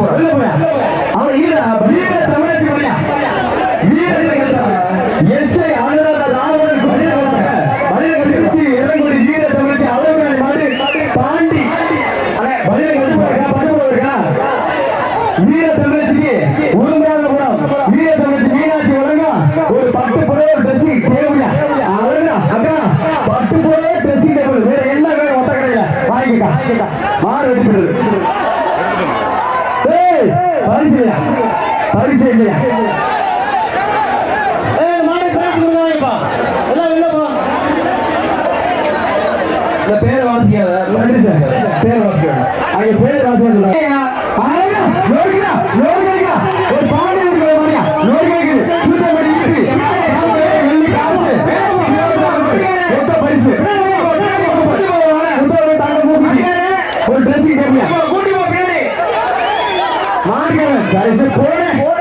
போறா அவன் ஈர வீர தமிழச்சி வீர எஸ்ஐ அனுராதா ராவணன் வீர மாடு பாண்டி. வழியில வீர தமிழச்சிக்கு உரும்புறாத வீர தமிழச்சி மீனாட்சி வழங்கும் ஒரு பட்டு புடவை ட்ரெஸ்ஸிங் டேபிள் அழகா அக்கா. புடவை ட்ரெஸ்ஸிங் டேபிள் வேற என்ன வேணும்? ஒத்த கடையில. வாங்கிக்கா. மாறு வெட்டி போடுறது ஏய் பரிசு இல்லையா பரிசு இல்லையா ஏய் மாடு பிரைஸ் கொடுக்காதீங்கப்பா எல்லாம் வெளில போ. இந்த பேர் வாசிக்காத. நன்றி சார். பேர் வாசிக்காத. அங்க பேர் வாசிக்காத. ஆயா யோகியா யோகியா ஒரு பாடி இருக்கு That is important.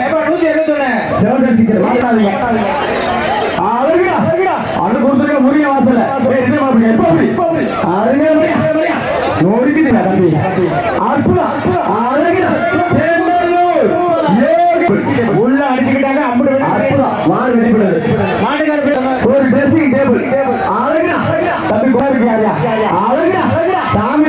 எப்ப, நூத்தி எழுபத்தொன்னு. மாட்டாதீங்க அது கொடுத்துருக்க முருக வாசல நோடிக்குது தம்பி அற்புதம் உள்ள அடிச்சுக்கிட்டாங்க அற்புதம் ஒரு ட்ரெஸ்ஸிங் டேபிள் தம்பி சாமி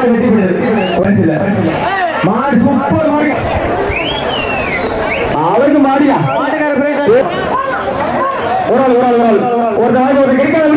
மாடு வெட்டி போயிடுது பரிசுல மாடு சூப்பர் மாடு அவருக்கு மாடியா ஒரு ஆள் ஒரு ஆள் ஒரு ஆள் ஒரு நாளைக்கு ஒரு கிடைக்காத